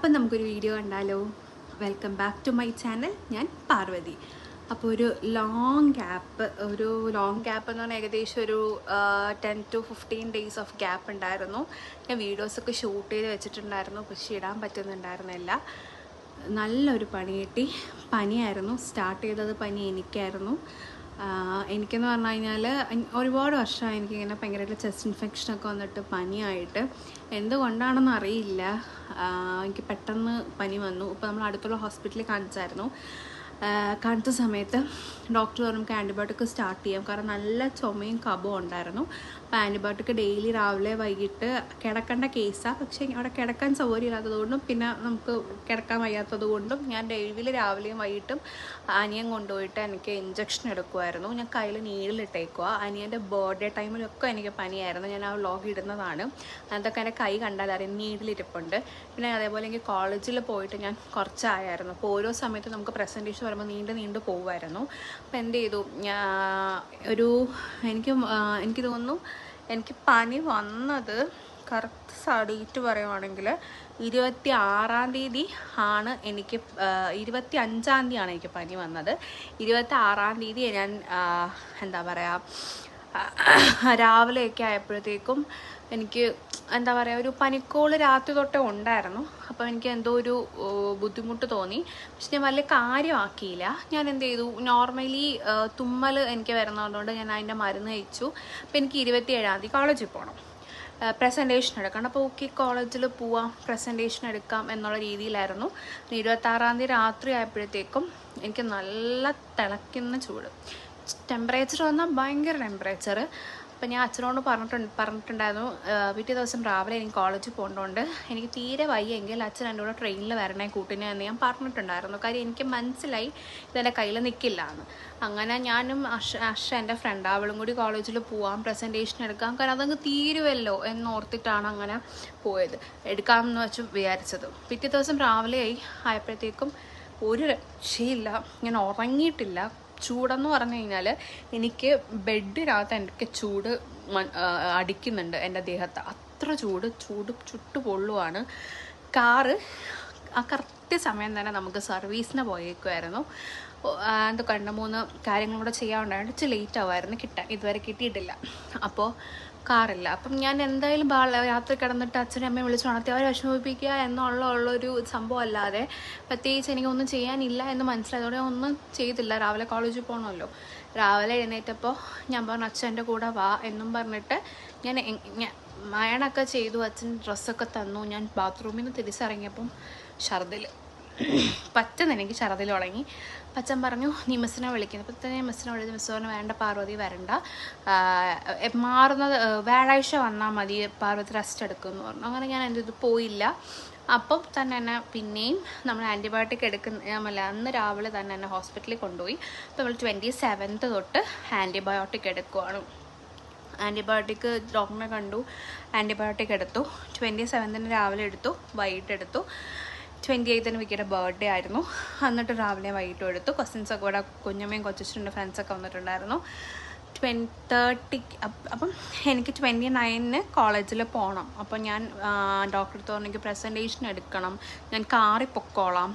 അപ്പം നമുക്കൊരു വീഡിയോ കണ്ടാലോ? Welcome back to my channel ഞാൻ പാർവതി. അപ്പോൾ ഒരു ലോങ് ഗ്യാപ്പ് ഒരു ലോങ് ഗ്യാപ്പ് എന്ന് പറഞ്ഞാൽ ഏകദേശം ഒരു ten to fifteen days of gap ഉണ്ടായിരുന്നു. ഞാൻ വീഡിയോസൊക്കെ ഷൂട്ട് ചെയ്ത് വെച്ചിട്ടുണ്ടായിരുന്നു. പക്ഷേ ഇടാൻ പറ്റുന്നുണ്ടായിരുന്നില്ല. നല്ലൊരു പണി കിട്ടി. പനിയായിരുന്നു. സ്റ്റാർട്ട് ചെയ്തത് പനി എനിക്കായിരുന്നു. എനിക്കെന്ന് പറഞ്ഞു കഴിഞ്ഞാൽ ഒരുപാട് വർഷമായി എനിക്കിങ്ങനെ ഭയങ്കരമായിട്ട് ചെസ്റ്റ് ഇൻഫെക്ഷനൊക്കെ വന്നിട്ട് പനിയായിട്ട്. എന്തുകൊണ്ടാണെന്ന് അറിയില്ല. എനിക്ക് പെട്ടെന്ന് പനി വന്നു. ഇപ്പോൾ നമ്മൾ അടുത്തുള്ള ഹോസ്പിറ്റലിൽ കാണിച്ചായിരുന്നു. കാണിച്ച സമയത്ത് ഡോക്ടർ പറഞ്ഞു നമുക്ക് ആന്റിബയോട്ടിക് സ്റ്റാർട്ട് ചെയ്യാം. കാരണം നല്ല ചുമയും കബവും ഉണ്ടായിരുന്നു. അപ്പോൾ ആന്റിബയോട്ടിക് ഡെയിലി രാവിലെ വൈകിട്ട് കിടക്കേണ്ട കേസാണ് പക്ഷേ അവിടെ കിടക്കാൻ സൗകര്യം ഇല്ലാത്തതുകൊണ്ടും പിന്നെ നമുക്ക് കിടക്കാൻ വയ്യാത്തത് കൊണ്ടും ഞാൻ ഡെയിലി രാവിലെയും വൈകിട്ടും അനിയൻ കൊണ്ടുപോയിട്ട് എനിക്ക് ഇഞ്ചക്ഷൻ എടുക്കുമായിരുന്നു ഞാൻ കയ്യിൽ നീഡിലിട്ടേക്കുക അനിയന്റെ ബർത്ത്ഡേ ടൈമിലൊക്കെ എനിക്ക് പനിയായിരുന്നു. ഞാൻ ആ വ്ലോഗ് ഇടുന്നതാണ്. അതൊക്കെ എന്റെ കൈ കണ്ടാൽ അറിയാം. നീഡിലിരിപ്പുണ്ട് പിന്നെ അതേപോലെ എനിക്ക് കോളേജിൽ പോയിട്ട് ഞാൻ കുറച്ചായിരുന്നു അപ്പോൾ ഓരോ സമയത്തും നമുക്ക് പ്രസന്റേഷൻ വരുമ്പോൾ നീണ്ട് നീണ്ട് പോകുമായിരുന്നു അപ്പോൾ എന്ത് ചെയ്തു? ഒരു എനിക്ക് എനിക്ക് തോന്നുന്നു എനിക്ക് പനി വന്നത് കറക്റ്റ് ഡേറ്റ് പറയുവാണെങ്കിൽ ഇരുപത്തി ആറാം തീയതി ആണ് എനിക്ക് ഇരുപത്തി അഞ്ചാം ആണ് എനിക്ക് പനി വന്നത്. ഇരുപത്തി ആറാം തീയതി ഞാൻ എന്താ പറയുക രാവിലെയൊക്കെ ആയപ്പോഴത്തേക്കും എനിക്ക് എന്താ പറയുക ഒരു പനിക്കോൾ രാത്രി തൊട്ടേ ഉണ്ടായിരുന്നു. അപ്പോൾ എനിക്ക് എന്തോ ഒരു ബുദ്ധിമുട്ട് തോന്നി. പക്ഷെ ഞാൻ വലിയ കാര്യമാക്കിയില്ല. ഞാൻ എന്ത് ചെയ്തു? നോർമലി തുമ്മൽ എനിക്ക് വരുന്നതുകൊണ്ട് ഞാൻ അതിന്റെ മരുന്ന് കഴിച്ചു. അപ്പോൾ എനിക്ക് ഇരുപത്തി ഏഴാം തീയതി കോളേജിൽ പോകണം പ്രസന്റേഷൻ എടുക്കണം. അപ്പോൾ ഓക്കെ കോളേജിൽ പോവാം പ്രസന്റേഷൻ എടുക്കാം എന്നുള്ള രീതിയിലായിരുന്നു. ഇരുപത്താറാം തീയതി രാത്രി ആയപ്പോഴത്തേക്കും എനിക്ക് നല്ല തിളയ്ക്കുന്ന ചൂട്. ടെമ്പറേച്ചർ വന്നാൽ ഭയങ്കര ടെമ്പറേച്ചർ അപ്പം ഞാൻ അച്ഛനോട് പറഞ്ഞിട്ടുണ്ട് പറഞ്ഞിട്ടുണ്ടായിരുന്നു പിറ്റേ ദിവസം രാവിലെ എനിക്ക് കോളേജിൽ പോകേണ്ടതുകൊണ്ട് എനിക്ക് തീരെ വയ്യെങ്കിൽ അച്ഛൻ എന്റെ കൂടെ ട്രെയിനിൽ വരണേ കൂട്ടിനെ എന്ന് ഞാൻ പറഞ്ഞിട്ടുണ്ടായിരുന്നു. കാര്യം എനിക്ക് മനസ്സിലായി ഇതെന്റെ കയ്യിൽ നിൽക്കില്ല എന്ന്. അങ്ങനെ ഞാനും അഷ അഷ എന്റെ ഫ്രണ്ട് അവളും കൂടി കോളേജിൽ പോവാം പ്രസന്റേഷൻ എടുക്കാം. കാരണം അതങ്ങ് തീരുമല്ലോ എന്നോർത്തിട്ടാണ് അങ്ങനെ പോയത്. എടുക്കാമെന്ന് വെച്ച് വിചാരിച്ചത്. പിറ്റേ ദിവസം രാവിലെയായി. ആയി ആയപ്പോഴത്തേക്കും ഒരു രക്ഷയില്ല. ഞാൻ ഉറങ്ങിയിട്ടില്ല. ചൂടെന്ന് പറഞ്ഞു കഴിഞ്ഞാൽ എനിക്ക് ബെഡിനകത്ത് എനിക്ക് ചൂട് അടിക്കുന്നുണ്ട് എന്റെ ദേഹത്ത്. അത്ര ചൂട് ചൂട് ചുട്ടു പൊള്ളുവാണ് കാറ് ആ കറക്റ്റ് സമയം തന്നെ നമുക്ക് സർവീസിന് പോയേക്കുമായിരുന്നു എന്തൊക്കെ രണ്ട് മൂന്ന് കാര്യങ്ങളും കൂടെ ചെയ്യാനുണ്ടായിരുന്നു. ഇച്ചിരി ലേറ്റ് ആവുമായിരുന്നു കിട്ടാൻ. ഇതുവരെ കിട്ടിയിട്ടില്ല. അപ്പോൾ കാറില്ല അപ്പം ഞാൻ എന്തായാലും രാത്രി കിടന്നിട്ട് അച്ഛനും അമ്മയും വിളിച്ച് ഉണർത്തി അവരെ വിഷമിപ്പിക്കുക എന്നുള്ള ഉള്ളൊരു സംഭവം അല്ലാതെ പ്രത്യേകിച്ച് എനിക്കൊന്നും ചെയ്യാനില്ല എന്ന് മനസ്സിലായതോടെ ഒന്നും ചെയ്തില്ല. രാവിലെ കോളേജിൽ പോകണമല്ലോ രാവിലെ എഴുന്നേറ്റപ്പോൾ ഞാൻ പറഞ്ഞു അച്ഛന്റെ കൂടെ വാ എന്നും പറഞ്ഞിട്ട് ഞാൻ മയണൊക്കെ ചെയ്തു. അച്ഛൻ ഡ്രസ്സൊക്കെ തന്നു. ഞാൻ ബാത്റൂമിൽ നിന്ന് തിരിച്ചിറങ്ങിയപ്പം ഛർദിൽ പറ്റുന്ന എനിക്ക് ഛർദിൽ തുടങ്ങി അച്ഛൻ പറഞ്ഞു നീ മിസ്സിനെ വിളിക്കുന്നു. അപ്പോൾ തന്നെ മിസ്സിനെ വിളിച്ച് മിസ്സോന് വേണ്ട പാർവതി വരണ്ട. മാറുന്നത് വ്യാഴാഴ്ച വന്നാൽ മതി പാർവതി റെസ്റ്റ് എടുക്കുമെന്ന് പറഞ്ഞു. അങ്ങനെ ഞാൻ എന്റെ ഇത് പോയില്ല. അപ്പം തന്നെ എന്നെ പിന്നെയും നമ്മൾ ആന്റിബയോട്ടിക് എടുക്കുന്ന അന്ന് രാവിലെ തന്നെ എന്നെ ഹോസ്പിറ്റലിൽ കൊണ്ടുപോയി. അപ്പോൾ നമ്മൾ ട്വന്റി സെവൻത്ത് തൊട്ട് ആന്റിബയോട്ടിക് എടുക്കുവാണ്. ആന്റിബയോട്ടിക് ഡോക്ടറിനെ കണ്ടു ആന്റിബയോട്ടിക് എടുത്തു. ട്വന്റി സെവൻത്തിന് രാവിലെ എടുത്തു വൈകിട്ട് എടുത്തു. ട്വന്റി എയ്ത്തിന് വിക്കിയുടെ ബർത്ത്ഡേ ആയിരുന്നു. എന്നിട്ട് രാവിലെ വൈകിട്ടും എടുത്തു. കസിൻസൊക്കെ ഇവിടെ കുഞ്ഞമ്മയും കൊച്ചിട്ടുണ്ട് ഫ്രണ്ട്സൊക്കെ വന്നിട്ടുണ്ടായിരുന്നു. ട്വൻ തേർട്ടിക്ക് അപ്പം എനിക്ക് ട്വന്റി നയനിന് കോളേജിൽ പോകണം അപ്പം ഞാൻ ഡോക്ടർ അടുത്ത് പ്രസന്റേഷൻ എടുക്കണം. ഞാൻ കാറി പൊക്കോളാം.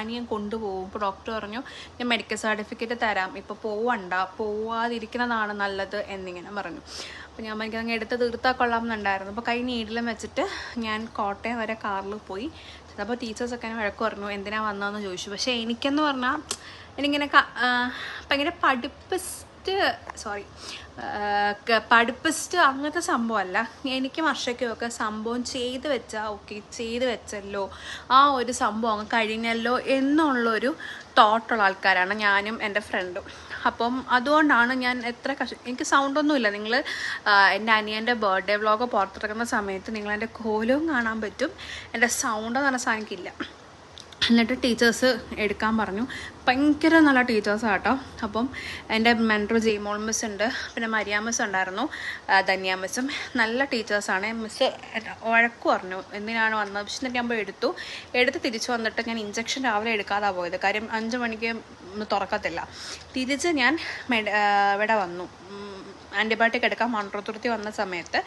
അനിയൻ കൊണ്ടുപോകും. ഇപ്പോൾ ഡോക്ടർ പറഞ്ഞു ഞാൻ മെഡിക്കൽ സർട്ടിഫിക്കറ്റ് തരാം. ഇപ്പോൾ പോവണ്ട. പോവാതിരിക്കുന്നതാണ് നല്ലത് എന്നിങ്ങനെ പറഞ്ഞു. അപ്പോൾ ഞാൻ എനിക്ക് അങ്ങ് എടുത്ത് തീർത്താൽ കൊള്ളാം എന്നുണ്ടായിരുന്നു അപ്പോൾ കൈ നീഡിലും വെച്ചിട്ട് ഞാൻ കോട്ടയം വരെ കാറിൽ പോയി. അപ്പോൾ ടീച്ചേഴ്സൊക്കെ എന്നെ വഴക്ക് പറഞ്ഞു എന്തിനാണ് വന്നതെന്ന് ചോദിച്ചു. പക്ഷേ എനിക്കെന്ന് പറഞ്ഞാൽ എനിക്കിങ്ങനെ ഭയങ്കര പഠിപ്പിസ്റ്റ് സോറി പഠിപ്പിസ്റ്റ് അങ്ങനത്തെ സംഭവമല്ല എനിക്കും വർഷയ്ക്കുമൊക്കെ സംഭവം ചെയ്ത് വെച്ചാൽ ഓക്കെ ചെയ്ത് വെച്ചല്ലോ. ആ ഒരു സംഭവം അങ്ങ് കഴിഞ്ഞല്ലോ എന്നുള്ളൊരു തോട്ടുള്ള ആൾക്കാരാണ് ഞാനും എന്റെ ഫ്രണ്ടും അപ്പം അതുകൊണ്ടാണ് ഞാൻ എത്ര കഷ എനിക്ക് സൗണ്ടൊന്നുമില്ല നിങ്ങൾ എന്റെ അനിയന്റെ ബർത്ത്ഡേ വ്ളോഗ് പുറത്തിറക്കുന്ന സമയത്ത് നിങ്ങൾ എന്റെ കോലവും കാണാൻ പറ്റും. എന്റെ സൗണ്ട് എന്ന് പറഞ്ഞ സാധനം എന്നിട്ട് ടീച്ചേഴ്സ് എടുക്കാൻ പറഞ്ഞു. ഭയങ്കര നല്ല ടീച്ചേഴ്സാണ് കേട്ടോ അപ്പം എന്റെ മെന്റർ ജെയ്മോൾ മിസ് ഉണ്ട്. പിന്നെ മരിയ മിസ് ഉണ്ടായിരുന്നു. ധന്യ മിസ്സും നല്ല ടീച്ചേഴ്സാണ് മിസ് വഴക്ക് പറഞ്ഞു. എന്തിനാണ് വന്നത്? പക്ഷെ എന്നിട്ട് ഞാൻ പോയി എടുത്തു. എടുത്ത് തിരിച്ചു വന്നിട്ട് ഞാൻ ഇഞ്ചക്ഷൻ രാവിലെ എടുക്കാതാണ് പോയത്. കാര്യം അഞ്ച് മണിക്ക് തുറക്കത്തില്ല. തിരിച്ച് ഞാൻ ഇവിടെ വന്നു. ആന്റിബയോട്ടിക് എടുക്കാൻ മൺട്രോത്തുരുത്തി വന്ന സമയത്ത്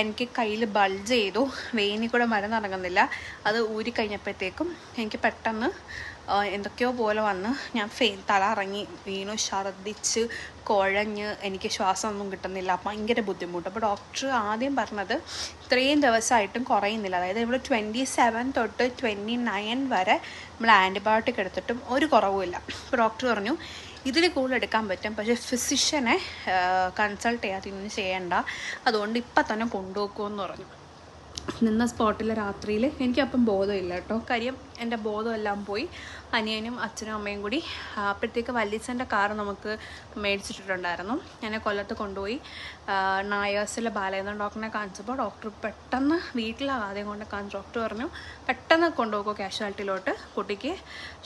എനിക്ക് കയ്യിൽ ബൾജ് ചെയ്തു. വെയിനിൽ കൂടെ മരുന്ന് ഇറങ്ങുന്നില്ല. അത് ഊരി കഴിഞ്ഞപ്പോഴത്തേക്കും എനിക്ക് പെട്ടെന്ന് എന്തൊക്കെയോ പോലെ വന്ന് ഞാൻ ഫെയിൽ തല ഇറങ്ങി വീണു ഛർദ്ദിച്ച് കുഴഞ്ഞ് എനിക്ക് ശ്വാസമൊന്നും കിട്ടുന്നില്ല ഭയങ്കര ബുദ്ധിമുട്ട്. അപ്പോൾ ഡോക്ടർ ആദ്യം പറഞ്ഞത് ഇത്രയും ദിവസമായിട്ടും കുറയുന്നില്ല. അതായത് ഇവിടെ ട്വന്റി സെവൻ തൊട്ട് ട്വന്റി നയൻ വരെ നമ്മൾ ആന്റിബയോട്ടിക് എടുത്തിട്ടും ഒരു കുറവുമില്ല. അപ്പോൾ ഡോക്ടർ പറഞ്ഞു ഇതിൽ കൂടുതൽ എടുക്കാൻ പറ്റും. പക്ഷേ ഫിസിഷ്യനെ കൺസൾട്ട് ചെയ്യാതെ ഇന്ന് ചെയ്യേണ്ട. അതുകൊണ്ട് ഇപ്പം തന്നെ കൊണ്ടുപോക്കുമെന്ന് പറഞ്ഞു. നിന്ന സ്പോട്ടിലെ രാത്രിയിൽ എനിക്കപ്പം ബോധമില്ല കേട്ടോ. കാര്യം എന്റെ ബോധമെല്ലാം പോയി. അനിയനും അച്ഛനും അമ്മയും കൂടി അപ്പോഴത്തേക്ക് വല്യച്ഛന്റെ കാർ നമുക്ക് മേടിച്ചിട്ടുണ്ടായിരുന്നു എന്നെ കൊല്ലത്ത് കൊണ്ടുപോയി. നായേഴ്സിലെ ബാലേന്ദ്രൻ ഡോക്ടറിനെ കാണിച്ചപ്പോൾ ഡോക്ടർ പെട്ടെന്ന് വീട്ടിലാണ് ആദ്യം കൊണ്ട് കാണിച്ചു. ഡോക്ടർ പറഞ്ഞു പെട്ടെന്ന് കൊണ്ടുപോകും കാഷ്വാലിറ്റിയിലോട്ട്. കുട്ടിക്ക്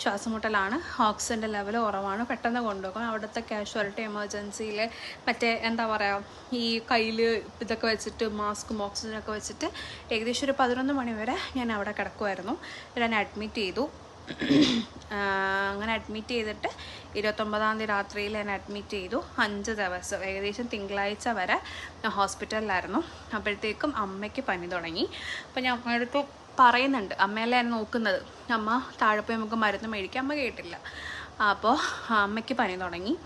ശ്വാസമുട്ടലാണ്. ഓക്സിജന്റെ ലെവൽ കുറവാണ്. പെട്ടെന്ന് കൊണ്ടുപോകും അവിടുത്തെ കാഷ്വാലിറ്റി എമർജൻസിയിൽ മറ്റേ എന്താ പറയുക ഈ കയ്യിൽ ഇതൊക്കെ വെച്ചിട്ട് മാസ്കും ഓക്സിജനൊക്കെ വെച്ചിട്ട് ഏകദേശം ഒരു പതിനൊന്ന് മണി വരെ ഞാൻ അവിടെ കിടക്കുമായിരുന്നു ഞാൻ അഡ്മിറ്റ് ചെയ്തു. അങ്ങനെ അഡ്മിറ്റ് ചെയ്തിട്ട് ഇരുപത്തൊമ്പതാം തീയതി രാത്രിയിൽ ഞാൻ അഡ്മിറ്റ് ചെയ്തു. അഞ്ച് ദിവസം ഏകദേശം തിങ്കളാഴ്ച വരെ ഞാൻ ഹോസ്പിറ്റലിലായിരുന്നു. അപ്പോഴത്തേക്കും അമ്മയ്ക്ക് പനി തുടങ്ങി. അപ്പം ഞാൻ അമ്മയോടൊക്കെ പറയുന്നുണ്ട്. അമ്മയല്ലേ നോക്കുന്നത്? അമ്മ താഴെ നമുക്ക് മരുന്ന് മേടിക്കാം. അമ്മ കേട്ടില്ല. അപ്പോൾ അമ്മയ്ക്ക് പനി തുടങ്ങി.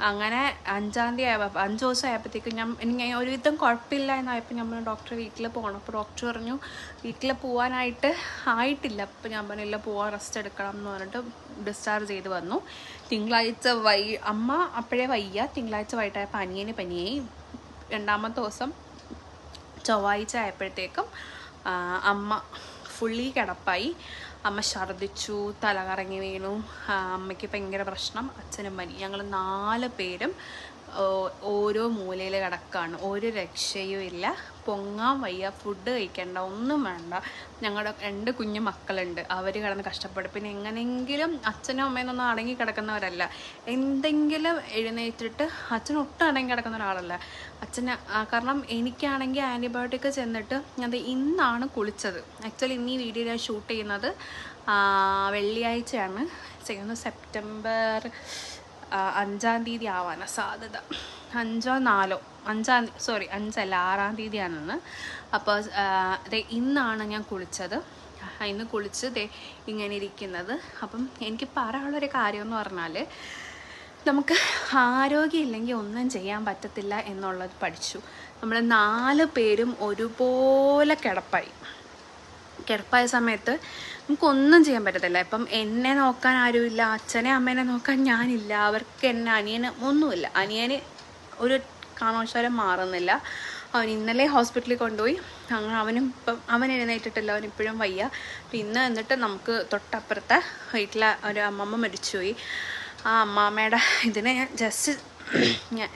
അങ്ങനെ അഞ്ചാം തീയതി ആയപ്പോൾ അഞ്ച് ദിവസം ആയപ്പോഴത്തേക്കും ഞാൻ എനിക്ക് ഒരുവിധം കുഴപ്പമില്ല എന്നായപ്പോൾ നമ്മൾ ഡോക്ടറെ വീട്ടിൽ പോകണം അപ്പോൾ ഡോക്ടർ പറഞ്ഞു വീട്ടിൽ പോകാനായിട്ട് ആയിട്ടില്ല. അപ്പോൾ ഞാൻ പറഞ്ഞില്ല പോവാൻ റെസ്റ്റ് എടുക്കണം എന്ന് പറഞ്ഞിട്ട് ഡിസ്ചാർജ് ചെയ്ത് വന്നു. തിങ്കളാഴ്ച വൈ അമ്മ അപ്പോഴേ വയ്യ. തിങ്കളാഴ്ച വൈകിട്ടായപ്പോൾ അനിയന് പനിയായി. രണ്ടാമത്തെ ദിവസം ചൊവ്വാഴ്ച ആയപ്പോഴത്തേക്കും അമ്മ ഫുള്ളി കിടപ്പായി. അമ്മ ഛർദ്ദിച്ചു തലകറങ്ങി വീണു. അമ്മയ്ക്ക് ഭയങ്കര പ്രശ്നം. അച്ഛനും മരി ഞങ്ങൾ നാല് പേരും ഓരോ മൂലയിൽ കിടക്കാണ്. ഒരു രക്ഷയും ഇല്ല. പൊങ്ങാൻ വയ്യ. ഫുഡ് കഴിക്കേണ്ട. ഒന്നും വേണ്ട. ഞങ്ങളുടെ രണ്ട് കുഞ്ഞു മക്കളുണ്ട്. അവർ കിടന്ന് കഷ്ടപ്പെടും. പിന്നെ എങ്ങനെയെങ്കിലും അച്ഛനും അമ്മയെന്നൊന്നും അടങ്ങി കിടക്കുന്നവരല്ല. എന്തെങ്കിലും എഴുന്നേറ്റിട്ട് അച്ഛൻ ഒട്ടും അടങ്ങി കിടക്കുന്ന ഒരാളല്ല. അച്ഛന് കാരണം എനിക്കാണെങ്കിൽ ആന്റിബയോട്ടിക് ചെന്നിട്ട് ദേ ഇന്നാണ് കുളിച്ചത്. ആക്ച്വലി ഇന്ന് ഈ വീഡിയോ ഞാൻ ഷൂട്ട് ചെയ്യുന്നത് വെള്ളിയാഴ്ചയാണ്. ചെയ്യുന്നത് സെപ്റ്റംബർ അഞ്ചാം തീയതി ആവാനാണ് സാധ്യത. അഞ്ചോ നാലോ അഞ്ചാം സോറി അഞ്ചല്ല ആറാം തീയതിയാണെന്ന്. അപ്പോൾ ദേ ഇന്നാണ് ഞാൻ കുളിച്ചത്. ഇന്ന് കുളിച്ച് ദേ ഇങ്ങനെ ഇരിക്കുന്നത്. അപ്പം എനിക്ക് പറയാനുള്ളൊരു കാര്യം എന്ന് പറഞ്ഞാൽ നമുക്ക് ആരോഗ്യമില്ലെങ്കിൽ ഒന്നും ചെയ്യാൻ പറ്റത്തില്ല എന്നുള്ളത് പഠിച്ചു. നമ്മൾ നാല് പേരും ഒരുപോലെ കിടപ്പായി. കിടപ്പായ സമയത്ത് നമുക്കൊന്നും ചെയ്യാൻ പറ്റത്തില്ല. ഇപ്പം എന്നെ നോക്കാൻ ആരുമില്ല അച്ഛനെ അമ്മേനെ നോക്കാൻ ഞാനില്ല അവർക്ക് എന്നെ അനിയന് ഒന്നുമില്ല. അനിയന് ഒരു കാരണവശാലും മാറുന്നില്ല. അവൻ ഇന്നലെ ഹോസ്പിറ്റലിൽ കൊണ്ടുപോയി. അങ്ങനെ അവനും ഇപ്പം അവൻ എഴുന്നേറ്റിട്ടില്ല അവൻ ഇപ്പോഴും വയ്യ. അപ്പം ഇന്ന് എന്നിട്ട് നമുക്ക് തൊട്ടപ്പുറത്തെ വീട്ടിലെ ഒരു അമ്മമ്മ മരിച്ചുപോയി. ആ അമ്മാമ്മയുടെ ഇതിനെ ഞാൻ ജസ്റ്റ്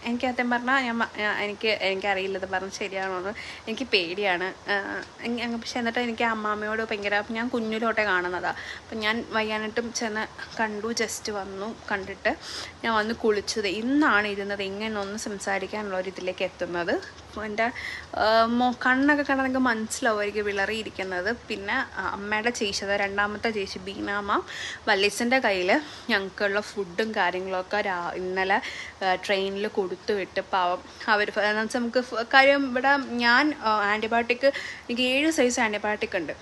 എനിക്ക് സത്യം പറഞ്ഞാൽ ഞാൻ എനിക്ക് എനിക്കറിയില്ല അത് പറഞ്ഞ് ശരിയാണോ എന്ന്. എനിക്ക് പേടിയാണ്. പക്ഷെ എന്നിട്ട് എനിക്ക് അമ്മാമ്മയോട് ഭയങ്കര ഞാൻ കുഞ്ഞിലോട്ടെ കാണുന്നതാണ് അപ്പം ഞാൻ വയ്യാനായിട്ടും ചെന്ന് കണ്ടു ജസ്റ്റ് വന്നു കണ്ടിട്ട് ഞാൻ വന്ന് കുളിച്ചത്. ഇന്നാണ് ഇരുന്നത്. ഇങ്ങനെ ഒന്ന് സംസാരിക്കാനുള്ള ഒരു ഇതിലേക്ക് എത്തുന്നത്. എന്റെ കണ്ണൊക്കെ കണ്ടാൽ മനസ്സിലാവുമായിരിക്കും വിളറിയിരിക്കുന്നത്. പിന്നെ അമ്മയുടെ ചേച്ചി അതായത് രണ്ടാമത്തെ ചേച്ചി ബീനാമ്മ വല്ലീസിന്റെ കയ്യിൽ ഞങ്ങൾക്കുള്ള ഫുഡും കാര്യങ്ങളൊക്കെ ഇന്നലെ ട്രെയിനിൽ കൊടുത്തു വിട്ട് പാവം അവർ നമുക്ക് കാര്യം ഇവിടെ ഞാൻ ആന്റിബയോട്ടിക് എനിക്ക് ഏഴ് സൈസ് ആന്റിബയോട്ടിക് ഉണ്ട്.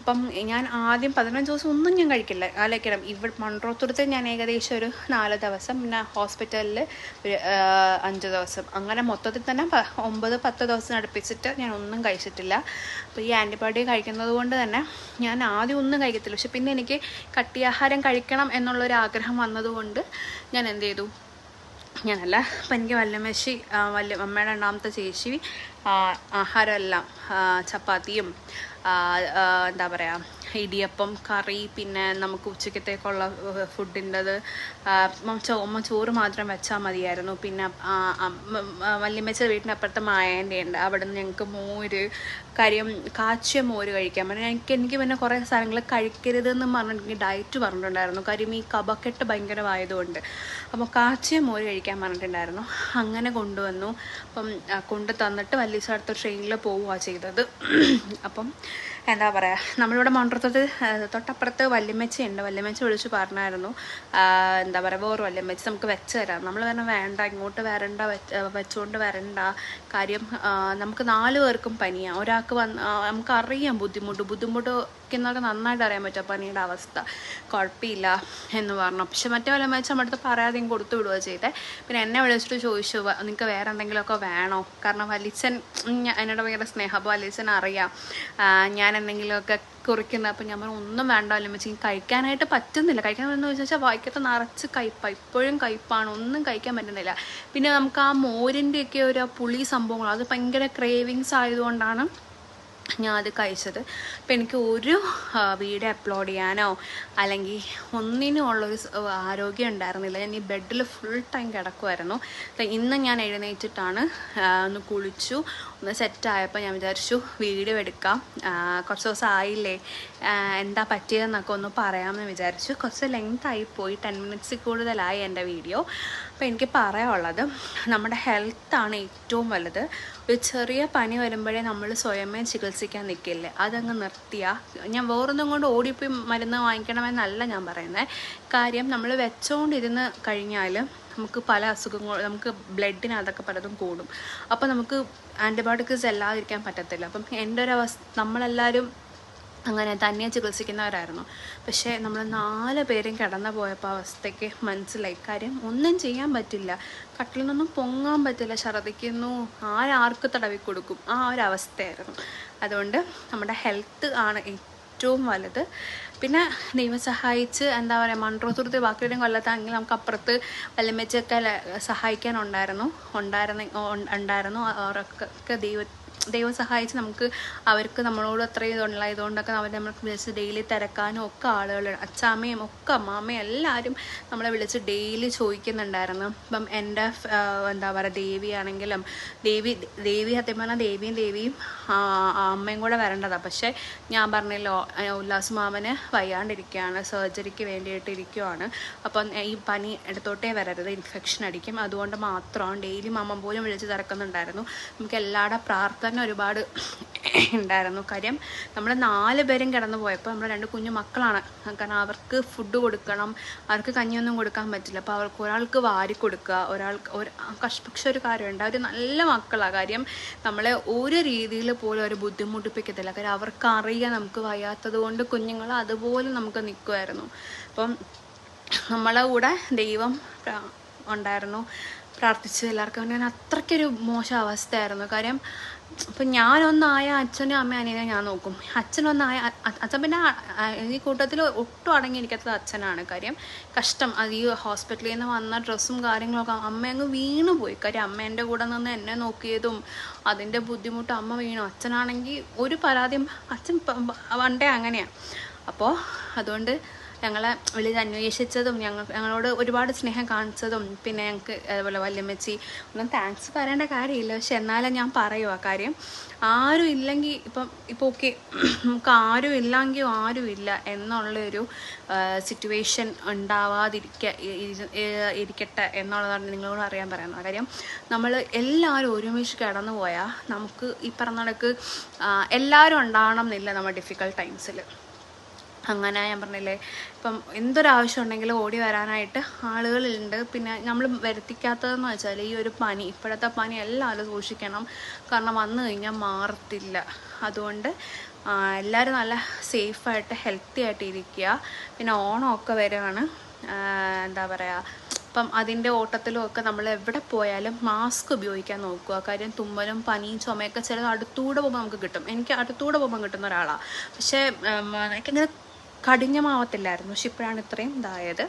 അപ്പം ഞാൻ ആദ്യം പതിനഞ്ച് ദിവസം ഒന്നും ഞാൻ കഴിക്കില്ല. ആലോചിക്കണം ഇവിടെ മൺറോത്തുരത്ത് ഞാൻ ഏകദേശം ഒരു നാല് ദിവസം പിന്നെ ഹോസ്പിറ്റലിൽ ഒരു അഞ്ച് ദിവസം. അങ്ങനെ മൊത്തത്തിൽ തന്നെ ഒമ്പത് പത്ത് ദിവസം അടുപ്പിച്ചിട്ട് ഞാൻ ഒന്നും കഴിച്ചിട്ടില്ല. അപ്പോൾ ഈ ആന്റിബയോട്ടിക് കഴിക്കുന്നത് കൊണ്ട് തന്നെ ഞാൻ ആദ്യം ഒന്നും കഴിക്കത്തില്ല. പക്ഷെ പിന്നെ എനിക്ക് കട്ടിയാഹാരം കഴിക്കണം എന്നുള്ളൊരു ആഗ്രഹം വന്നതുകൊണ്ട് ഞാൻ എന്ത് ചെയ്തു? ഞാനല്ല. അപ്പം എനിക്ക് വല്ലമേശി വല്ല അമ്മയുടെ രണ്ടാമത്തെ ചേച്ചി ആഹാരമെല്ലാം ചപ്പാത്തിയും എന്താ പറയുക ഇടിയപ്പം കറി പിന്നെ നമുക്ക് ഉച്ചക്കത്തേക്കുള്ള ഫുഡിന്റെത് ചുമ ചോറ് മാത്രം വെച്ചാൽ മതിയായിരുന്നു. പിന്നെ അമ്മ- വല്യമ്മച്ച വീട്ടിന്റെ അപ്പുറത്തെ മായേന്റെ ഉണ്ട് അവിടെ നിന്ന് ഞങ്ങൾക്ക് മോര് കാര്യം കാച്ചിയ മോര് കഴിക്കാൻ പറഞ്ഞു. എനിക്ക് എനിക്ക് പിന്നെ കുറേ സാധനങ്ങൾ കഴിക്കരുതെന്ന് പറഞ്ഞിട്ട് എനിക്ക് ഡയറ്റ് പറഞ്ഞിട്ടുണ്ടായിരുന്നു. കാര്യം ഈ കബക്കെട്ട് ഭയങ്കരമായതുകൊണ്ട്. അപ്പോൾ കാച്ചിയ മോര് കഴിക്കാൻ പറഞ്ഞിട്ടുണ്ടായിരുന്നു. അങ്ങനെ കൊണ്ടുവന്നു. അപ്പം കൊണ്ടു തന്നിട്ട് വലിയ അടുത്ത ട്രെയിനിൽ പോവുകയാണ് ചെയ്തത്. അപ്പം എന്താ പറയുക നമ്മളിവിടെ മൺട്രത്തത് തൊട്ടപ്പുറത്ത് വല്യമ്മച്ചയുണ്ട് വല്യമ്മച്ച വിളിച്ച് പറഞ്ഞായിരുന്നു. എന്താ പറയുക വേറെ വല്യമ്മച്ച നമുക്ക് വെച്ച് തരാം. നമ്മൾ പറഞ്ഞാൽ വേണ്ട ഇങ്ങോട്ട് വരണ്ട വെച്ചുകൊണ്ട് വരണ്ട കാര്യം നമുക്ക് നാല് പേർക്കും പനിയാണ് ഒരാൾക്ക് വന്ന് നമുക്ക് അറിയാം ബുദ്ധിമുട്ട്. ബുദ്ധിമുട്ട് ബുദ്ധിമുട്ടൊക്കെ നന്നായിട്ട് അറിയാൻ പറ്റും പനിയുടെ അവസ്ഥ. കുഴപ്പമില്ല എന്ന് പറഞ്ഞു. പക്ഷെ മറ്റേ വല്യമ്മച്ച നമ്മുടെ അടുത്ത് പറയാതെ ഇങ്ങ് കൊടുത്തു വിടുക ചെയ്തേ. പിന്നെ എന്നെ വിളിച്ചിട്ട് ചോദിച്ചു നിങ്ങൾക്ക് വേറെ എന്തെങ്കിലുമൊക്കെ വേണോ? കാരണം വലിച്ചൻ എന്നോട് ഭയങ്കര സ്നേഹം. അപ്പോൾ വലിച്ചൻ അറിയാം ഞാൻ എന്തെങ്കിലുമൊക്കെ കുറിക്കുന്നത്. അപ്പം ഞാൻ പറഞ്ഞു ഒന്നും വേണ്ട അല്ലമ്മച്ചി കഴിക്കാനായിട്ട് പറ്റുന്നില്ല. കഴിക്കാൻ പറ്റുന്ന ചോദിച്ചാൽ വായിക്കത്ത് നിറച്ച് കയ്പ്പാണ് ഇപ്പോഴും കയ്പ്പാണ്. ഒന്നും കഴിക്കാൻ പറ്റുന്നില്ല. പിന്നെ നമുക്ക് ആ മോരിന്റെയൊക്കെ ഒരു പുളി സംഭവങ്ങൾ അത് ഭയങ്കര ക്രേവിങ്സ് ആയതുകൊണ്ടാണ് ഞാൻ അത് കഴിച്ചത്. അപ്പം എനിക്ക് ഒരു വീഡിയോ അപ്ലോഡ് ചെയ്യാനോ അല്ലെങ്കിൽ ഒന്നിനും ഉള്ളൊരു ആരോഗ്യം ഉണ്ടായിരുന്നില്ല. ഞാൻ ഈ ബെഡിൽ ഫുൾ ടൈം കിടക്കുമായിരുന്നു ഇന്ന് ഞാൻ എഴുന്നേറ്റിട്ടാണ് ഒന്ന് കുളിച്ചു. ഒന്ന് സെറ്റായപ്പോൾ ഞാൻ വിചാരിച്ചു വീഡിയോ എടുക്കാം. കുറച്ച് ദിവസം ആയില്ലേ? എന്താ പറ്റിയതെന്നൊക്കെ ഒന്ന് പറയാമെന്ന് വിചാരിച്ചു. കുറച്ച് ലെങ്ത് ആയിപ്പോയി ടെൻ മിനിറ്റ്സ് കൂടുതലായി എന്റെ വീഡിയോ. അപ്പോൾ എനിക്ക് പറയാനുള്ളത് നമ്മുടെ ഹെൽത്താണ് ഏറ്റവും വലുത്. ഒരു ചെറിയ പനി വരുമ്പോഴേ നമ്മൾ സ്വയമേ ചികിത്സിക്കാൻ നിൽക്കില്ലേ? അതങ്ങ് നിർത്തിയാ. ഞാൻ വേറൊന്നും കൊണ്ട് ഓടിപ്പോയി മരുന്ന് വാങ്ങിക്കണമെന്നല്ല ഞാൻ പറയുന്നത് കാര്യം നമ്മൾ വെച്ചോണ്ടിരുന്ന് കഴിഞ്ഞാൽ നമുക്ക് പല അസുഖങ്ങൾ നമുക്ക് ബ്ലഡിന് അതൊക്കെ പലതും കൂടും. അപ്പോൾ നമുക്ക് ആന്റിബയോട്ടിക്സ് എല്ലാതിരിക്കാൻ പറ്റത്തില്ല. അപ്പം എന്റെ ഒരു അവസ്ഥ നമ്മളെല്ലാവരും അങ്ങനെ തന്നെ ചികിത്സിക്കുന്നവരായിരുന്നു. പക്ഷേ നമ്മൾ നാല് പേരും കിടന്നു പോയപ്പോൾ അവസ്ഥയ്ക്ക് മനസ്സിലായി. കാര്യം ഒന്നും ചെയ്യാൻ പറ്റില്ല. കട്ടിൽ നിന്നൊന്നും പൊങ്ങാൻ പറ്റില്ല. ഛർദ്ദിക്കുന്നു. ആരാർക്ക് തടവി കൊടുക്കും. ആ ഒരു അവസ്ഥയായിരുന്നു. അതുകൊണ്ട് നമ്മുടെ ഹെൽത്ത് ആണ് ഏറ്റവും വലുത്. പിന്നെ ദൈവം സഹായിച്ച് എന്താ പറയുക മൺട്രോസുരത്ത് ബാക്കിയുടെയും കൊല്ലത്താണെങ്കിൽ നമുക്ക് അപ്പുറത്ത് വല്ലമ്മച്ചൊക്കെ സഹായിക്കാനുണ്ടായിരുന്നു. ഉണ്ടായിരുന്ന ഉണ്ടായിരുന്നു. അവരൊക്കെ ദൈവ ദൈവം സഹായിച്ച് നമുക്ക് അവർക്ക് നമ്മളോട് അത്രയും ഇതുണ്ടായതുകൊണ്ടൊക്കെ അവർ നമ്മൾക്ക് വിളിച്ച് ഡെയിലി തിരക്കാനും ഒക്കെ ആളുകൾ അച്ചാമ്മയും ഒക്കെ അമ്മാമ്മയും എല്ലാവരും നമ്മളെ വിളിച്ച് ഡെയിലി ചോദിക്കുന്നുണ്ടായിരുന്നു. ഇപ്പം എന്റെ എന്താ പറയുക ദേവിയാണെങ്കിലും ദേവി ദേവി സത്യം പറഞ്ഞാൽ ദേവിയും ദേവിയും അമ്മയും കൂടെ വരേണ്ടതാണ് പക്ഷേ ഞാൻ പറഞ്ഞല്ലോ ഉല്ലാസ് മാമന് വയ്യാണ്ടിരിക്കുകയാണ് സർജറിക്ക് വേണ്ടിയിട്ട് ഇരിക്കുവാണ്. അപ്പം ഈ പനി എടുത്തോട്ടേ വരരുത് ഇൻഫെക്ഷൻ അടിക്കും. അതുകൊണ്ട് മാത്രമാണ് ഡെയിലി മാമൻ പോലും വിളിച്ച് തിരക്കുന്നുണ്ടായിരുന്നു. നമുക്ക് എല്ലാവരുടെ പ്രാർത്ഥന ഒരുപാട് ഉണ്ടായിരുന്നു. കാര്യം നമ്മൾ നാല് പേരും കിടന്നു പോയപ്പോൾ നമ്മൾ രണ്ട് കുഞ്ഞു മക്കളാണ്. കാരണം അവർക്ക് ഫുഡ് കൊടുക്കണം അവർക്ക് കഞ്ഞിയൊന്നും കൊടുക്കാൻ പറ്റില്ല. അപ്പോൾ അവർക്ക് ഒരാൾക്ക് വാരി കൊടുക്കുക ഒരാൾക്ക് ഒരു കഷ് പക്ഷെ ഒരു കാര്യമുണ്ട്. അവർ നല്ല മക്കളാണ് കാര്യം നമ്മളെ ഒരു രീതിയിൽ പോലും അവർ ബുദ്ധിമുട്ടിപ്പിക്കത്തില്ല. കാര്യം അവർക്ക് അറിയാം നമുക്ക് വയ്യാത്തത് കൊണ്ട് കുഞ്ഞുങ്ങൾ അതുപോലെ നമുക്ക് നിൽക്കുമായിരുന്നു അപ്പം നമ്മളെ കൂടെ ദൈവം ഉണ്ടായിരുന്നു. പ്രാർത്ഥിച്ചു എല്ലാവർക്കും. അത്രയ്ക്കൊരു മോശം അവസ്ഥയായിരുന്നു. കാര്യം ഇപ്പം ഞാനൊന്നായ അച്ഛനും അമ്മയും അനിയനെ ഞാൻ നോക്കും. അച്ഛനൊന്നായ അച്ഛൻ പിന്നെ ഈ കൂട്ടത്തിൽ ഒട്ടും അടങ്ങിയിരിക്കാത്തത് അച്ഛനാണ്. കാര്യം കഷ്ടം. അത് ഈ ഹോസ്പിറ്റലിൽ നിന്ന് വന്ന ഡ്രസ്സും കാര്യങ്ങളൊക്കെ അമ്മ അങ്ങ് വീണു പോയി. കാര്യം അമ്മ എന്റെ കൂടെ നിന്ന് എന്നെ നോക്കിയതും അതിന്റെ ബുദ്ധിമുട്ട് അമ്മ വീണു. അച്ഛനാണെങ്കിൽ ഒരു പരാതിയും അച്ഛൻ പണ്ടേ അങ്ങനെയാണ് അപ്പോൾ അതുകൊണ്ട് ഞങ്ങളെ വിളിച്ച് അന്വേഷിച്ചതും ഞങ്ങൾ ഞങ്ങളോട് ഒരുപാട് സ്നേഹം കാണിച്ചതും പിന്നെ ഞങ്ങൾക്ക് അതുപോലെ വല്യമ്മച്ചി ഒന്നും താങ്ക്സ് പറയേണ്ട കാര്യമില്ല. പക്ഷെ എന്നാലും ഞാൻ ആ കാര്യം. ആരും ഇല്ലെങ്കിൽ ഇപ്പം ഇപ്പോൾ ഓക്കെ നമുക്ക് ആരും ഇല്ലെങ്കിൽ ആരും ഇല്ല എന്നുള്ളൊരു സിറ്റുവേഷൻ ഉണ്ടാവാതിരിക്ക ഇരിക്കട്ടെ എന്നുള്ളതാണ് നിങ്ങളോട് അറിയാൻ പറയുന്നത്. കാര്യം നമ്മൾ എല്ലാവരും ഒരുമിച്ച് കിടന്നു പോയാൽ നമുക്ക് ഈ പറഞ്ഞ കണക്ക് എല്ലാവരും ഉണ്ടാവണം എന്നില്ല നമ്മുടെ ഡിഫിക്കൽട്ട് ടൈംസിൽ അങ്ങനെ ഞാൻ പറഞ്ഞില്ലേ ഇപ്പം എന്തൊരാവശ്യം ഉണ്ടെങ്കിലും ഓടി വരാനായിട്ട് ആളുകളുണ്ട് പിന്നെ നമ്മൾ വരുത്തിക്കാത്തതെന്ന് വെച്ചാൽ ഈ ഒരു പനി ഇപ്പോഴത്തെ പനി എല്ലാവരും സൂക്ഷിക്കണം. കാരണം വന്നു കഴിഞ്ഞാൽ മാറത്തില്ല. അതുകൊണ്ട് എല്ലാവരും നല്ല സേഫായിട്ട് ഹെൽത്തി ആയിട്ട് ഇരിക്കുക. പിന്നെ ഓണമൊക്കെ വരികയാണ്. എന്താ പറയുക അപ്പം അതിന്റെ ഓട്ടത്തിലും ഒക്കെ നമ്മൾ എവിടെ പോയാലും മാസ്ക് ഉപയോഗിക്കാൻ നോക്കുക. കാര്യം തുമ്മലും പനിയും ചുമയൊക്കെ ചിലത് അടുത്തൂടെ പോകുമ്പോൾ നമുക്ക് കിട്ടും. എനിക്ക് അടുത്തൂടെ പോകുമ്പോൾ കിട്ടുന്ന ഒരാളാണ് പക്ഷേ എനിക്കങ്ങനെ കഠിനമാവത്തില്ലായിരുന്നു പക്ഷെ ഇപ്പോഴാണ് ഇത്രയും ഇതായത്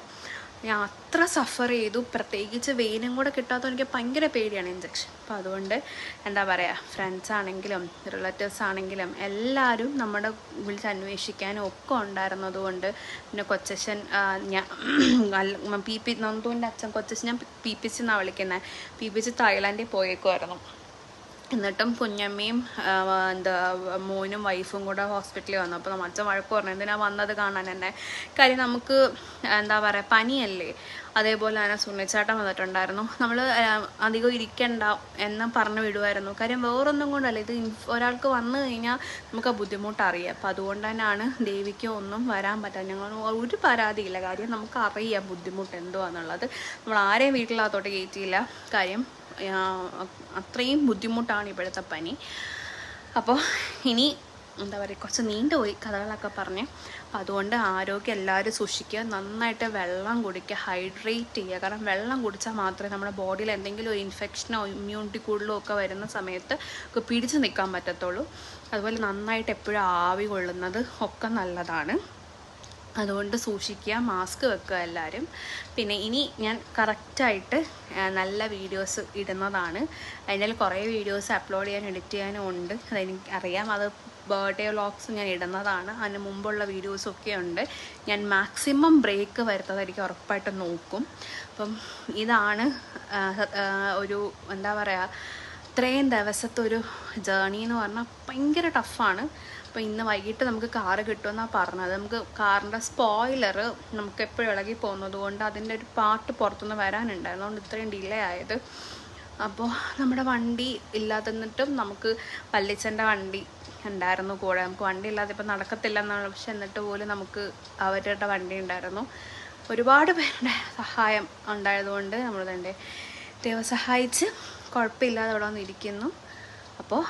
ഞാൻ അത്ര സഫർ ചെയ്തു പ്രത്യേകിച്ച് വെയിനും കൂടെ കിട്ടാത്തത് എനിക്ക് ഭയങ്കര പേടിയാണ് ഇഞ്ചക്ഷൻ അപ്പം അതുകൊണ്ട് എന്താ പറയുക ഫ്രണ്ട്സ് ആണെങ്കിലും റിലേറ്റീവ്സ് ആണെങ്കിലും എല്ലാവരും നമ്മുടെ വിളിച്ച് അന്വേഷിക്കാനും ഒക്കെ ഉണ്ടായിരുന്നതുകൊണ്ട് പിന്നെ കൊച്ചച്ഛൻ ഞാൻ പി പി നന്ദുവിന്റെ അച്ഛൻ കൊച്ചച്ഛൻ ഞാൻ പി പി സി എന്നാണ് വിളിക്കുന്നത് പി പി സി തായ്ലാൻഡിൽ പോയേക്കുമായിരുന്നു എന്നിട്ടും കുഞ്ഞമ്മയും എന്താ മോനും വൈഫും കൂടെ ഹോസ്പിറ്റലിൽ വന്നു. അപ്പോൾ അച്ഛൻ വഴക്ക് പറഞ്ഞു എന്തിനാണ് വന്നത് കാണാൻ എന്നെ? കാര്യം നമുക്ക് എന്താ പറയുക പനിയല്ലേ? അതേപോലെ തന്നെ സുണ്ണിച്ചാട്ടം വന്നിട്ടുണ്ടായിരുന്നു. നമ്മൾ അധികം ഇരിക്കണ്ട എന്ന് പറഞ്ഞു വിടുമായിരുന്നു കാര്യം വേറൊന്നും കൊണ്ടല്ല. ഇത് ഒരാൾക്ക് വന്നു കഴിഞ്ഞാൽ നമുക്ക് ആ ബുദ്ധിമുട്ട് അപ്പം അതുകൊണ്ട് തന്നെയാണ് ദേവിക്ക് ഒന്നും വരാൻ പറ്റാൻ ഞങ്ങൾ ഒരു പരാതിയില്ല. കാര്യം നമുക്ക് അറിയാം ബുദ്ധിമുട്ട് എന്തുവാന്നുള്ളത്. നമ്മൾ ആരെയും വീട്ടിലകത്തോട്ട് കയറ്റിയില്ല. കാര്യം അത്രയും ബുദ്ധിമുട്ടാണ് ഇപ്പോഴത്തെ പനി. അപ്പോൾ ഇനി എന്താ പറയുക കുറച്ച് നീണ്ടുപോയി കഥകളൊക്കെ പറഞ്ഞ് അപ്പോൾ അതുകൊണ്ട് ആരോഗ്യം എല്ലാവരും സൂക്ഷിക്കുക. നന്നായിട്ട് വെള്ളം കുടിക്കുക ഹൈഡ്രേറ്റ് ചെയ്യുക. കാരണം വെള്ളം കുടിച്ചാൽ മാത്രമേ നമ്മുടെ ബോഡിയിൽ എന്തെങ്കിലും ഒരു ഇൻഫെക്ഷനോ ഇമ്മ്യൂണിറ്റി കൂടുതലോ ഒക്കെ വരുന്ന സമയത്ത് ഒക്കെ പിടിച്ചു നിൽക്കാൻ പറ്റത്തുള്ളൂ. അതുപോലെ നന്നായിട്ട് എപ്പോഴും ആവി കൊള്ളുന്നത് ഒക്കെ നല്ലതാണ്. അതുകൊണ്ട് സൂക്ഷിക്കുക മാസ്ക് വെക്കുക എല്ലാവരും. പിന്നെ ഇനി ഞാൻ കറക്റ്റായിട്ട് നല്ല വീഡിയോസ് ഇടുന്നതാണ്. അതിനാൽ കുറേ വീഡിയോസ് അപ്ലോഡ് ചെയ്യാൻ എഡിറ്റ് ചെയ്യാനും ഉണ്ട്. അതെനിക്ക് അറിയാം. അത് ബർത്ത്ഡേ വ്ളോഗ്സ് ഞാൻ ഇടുന്നതാണ്. അതിന് മുമ്പുള്ള വീഡിയോസൊക്കെ ഉണ്ട്. ഞാൻ മാക്സിമം ബ്രേക്ക് വരുത്തതായിരിക്കും ഉറപ്പായിട്ട് നോക്കും. അപ്പം ഇതാണ് ഒരു എന്താ പറയുക ഇത്രയും ദിവസത്തെ ഒരു ജേണി എന്ന് പറഞ്ഞാൽ ഭയങ്കര ടഫാണ് അപ്പോൾ ഇന്ന് വൈകിട്ട് നമുക്ക് കാറ് കിട്ടുമെന്നാണ് പറഞ്ഞത്. നമുക്ക് കാറിന്റെ സ്പോയിലർ നമുക്ക് എപ്പോഴും ഇളകി പോകുന്നത് കൊണ്ട് അതിന്റെ ഒരു പാർട്ട് പുറത്തുനിന്ന് വരാനുണ്ടായിരുന്നു. അതുകൊണ്ട് ഇത്രയും ഡിലേ ആയത്. അപ്പോൾ നമ്മുടെ വണ്ടി ഇല്ലാതെന്നിട്ടും നമുക്ക് വല്ലിച്ചന്റെ വണ്ടി ഉണ്ടായിരുന്നു കൂടെ. നമുക്ക് വണ്ടി ഇല്ലാതെ ഇപ്പം നടക്കത്തില്ല എന്നാണ് പക്ഷെ എന്നിട്ട് പോലും നമുക്ക് അവരുടെ വണ്ടി ഉണ്ടായിരുന്നു. ഒരുപാട് പേരുടെ സഹായം ഉണ്ടായതുകൊണ്ട് നമ്മൾ തന്നെ ദൈവം സഹായിച്ച് കുഴപ്പമില്ലാതെ അവിടെ വന്നിരിക്കുന്നു. അപ്പോൾ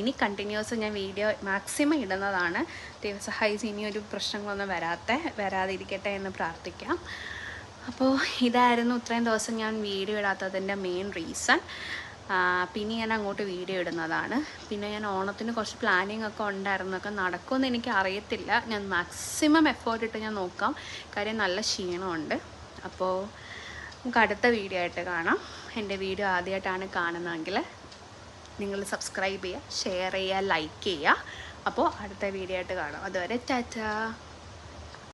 ഇനി കണ്ടിന്യൂസ് ഞാൻ വീഡിയോ മാക്സിമം ഇടുന്നതാണ്. ദിവസ സഹായിച്ച് ഇനി ഒരു പ്രശ്നങ്ങളൊന്നും വരാത്ത വരാതിരിക്കട്ടെ എന്ന് പ്രാർത്ഥിക്കാം. അപ്പോൾ ഇതായിരുന്നു ഇത്രയും ദിവസം ഞാൻ വീഡിയോ ഇടാത്തതിന്റെ മെയിൻ റീസൺ പിന്നെ ഞാൻ അങ്ങോട്ട് വീഡിയോ ഇടുന്നതാണ്. പിന്നെ ഞാൻ ഓണത്തിന് കുറച്ച് പ്ലാനിങ് ഒക്കെ ഉണ്ടായിരുന്നു ഒക്കെ നടക്കുമെന്ന് എനിക്ക് അറിയത്തില്ല. ഞാൻ മാക്സിമം എഫേർട്ട് ഇട്ട് ഞാൻ നോക്കാം. കാര്യം നല്ല ക്ഷീണമുണ്ട്. അപ്പോൾ നമുക്ക് അടുത്ത വീഡിയോ ആയിട്ട് കാണാം. എന്റെ വീഡിയോ ആദ്യമായിട്ടാണ് കാണുന്നതെങ്കിൽ നിങ്ങൾ സബ്സ്ക്രൈബ് ചെയ്യുക ഷെയർ ചെയ്യുക ലൈക്ക് ചെയ്യുക. അപ്പോൾ അടുത്ത വീഡിയോ ആയിട്ട് കാണാം. അതുവരെ ടാറ്റാ.